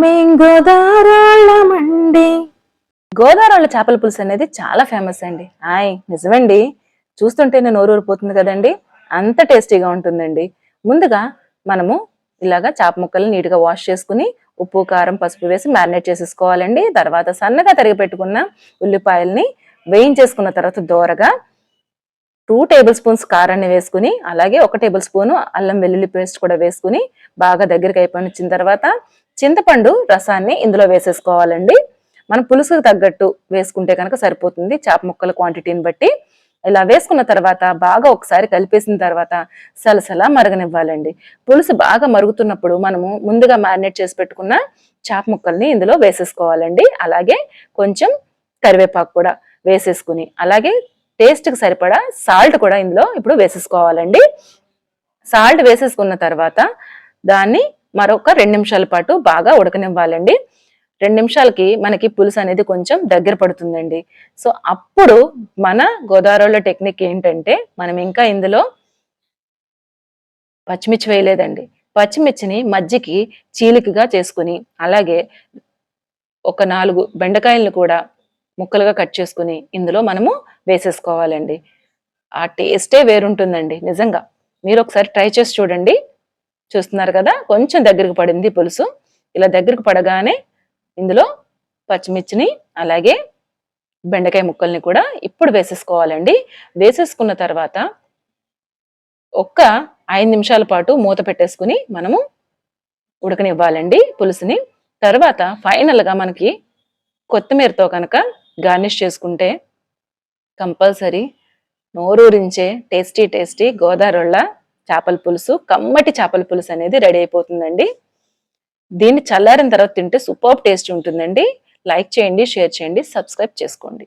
మేం గోదావరాళ్ళమండి గోదావరిలో చేపల పులుసు అనేది చాలా ఫేమస్ అండి. హాయ్ నిజమండి. చూస్తుంటేనే నోరు ఊరిపోతుంది కదండి. అంత టేస్టీగా ఉంటుందండి. ముందుగా మనము ఇలాగా చేప ముక్కలు నీట్గా వాష్ చేసుకుని ఉప్పు కారం పసుపు వేసి మ్యారినేట్ చేసేసుకోవాలండి. తర్వాత సన్నగా తరిగి పెట్టుకున్న ఉల్లిపాయల్ని వేయించేసుకున్న తర్వాత దోరగా టూ టేబుల్ స్పూన్స్ కారాన్ని వేసుకుని అలాగే ఒక టేబుల్ స్పూన్ అల్లం వెల్లుల్లి పేస్ట్ కూడా వేసుకుని బాగా దగ్గరికి అయిపోయిన వచ్చిన తర్వాత చింతపండు రసాన్ని ఇందులో వేసేసుకోవాలండి. మనం పులుసుకు తగ్గట్టు వేసుకుంటే కనుక సరిపోతుంది చేప ముక్కల క్వాంటిటీని బట్టి. ఇలా వేసుకున్న తర్వాత బాగా ఒకసారి కలిపేసిన తర్వాత సలసలా మరగనివ్వాలండి. పులుసు బాగా మరుగుతున్నప్పుడు మనము ముందుగా మ్యారినేట్ చేసి పెట్టుకున్న చేప ముక్కల్ని ఇందులో వేసేసుకోవాలండి. అలాగే కొంచెం కరివేపాకు కూడా వేసేసుకుని అలాగే టేస్ట్కి సరిపడా సాల్ట్ కూడా ఇందులో ఇప్పుడు వేసేసుకోవాలండి. సాల్ట్ వేసేసుకున్న తర్వాత దాన్ని మరొక రెండు నిమిషాల పాటు బాగా ఉడకనివ్వాలండి. రెండు నిమిషాలకి మనకి పులుసు అనేది కొంచెం దగ్గర పడుతుందండి. సో అప్పుడు మన గోదావరిలో టెక్నిక్ ఏంటంటే మనం ఇంకా ఇందులో పచ్చిమిర్చి వేయలేదండి. పచ్చిమిర్చిని మజ్జికి చీలికగా చేసుకుని అలాగే ఒక నాలుగు బెండకాయలను కూడా ముక్కలుగా కట్ చేసుకుని ఇందులో మనము వేసేసుకోవాలండి. ఆ టేస్టే వేరుంటుందండి నిజంగా. మీరు ఒకసారి ట్రై చేసి చూడండి. చూస్తున్నారు కదా కొంచెం దగ్గరకు పడింది పులుసు. ఇలా దగ్గరకు పడగానే ఇందులో పచ్చిమిర్చిని అలాగే బెండకాయ ముక్కల్ని కూడా ఇప్పుడు వేసేసుకోవాలండి. వేసేసుకున్న తర్వాత ఒక్క ఐదు నిమిషాల పాటు మూత పెట్టేసుకుని మనము ఉడకనివ్వాలండి పులుసుని. తర్వాత ఫైనల్గా మనకి కొత్తిమీరతో కనుక గార్నిష్ చేసుకుంటే కంపల్సరీ నోరూరించే టేస్టీ టేస్టీ గోదావరిళ్ళ చేపల పులుసు కమ్మటి చేపల పులుసు అనేది రెడీ అయిపోతుందండి. దీన్ని చల్లారిన తర్వాత తింటే సూపర్ టేస్ట్ ఉంటుందండి. లైక్ చేయండి షేర్ చేయండి సబ్స్క్రైబ్ చేసుకోండి.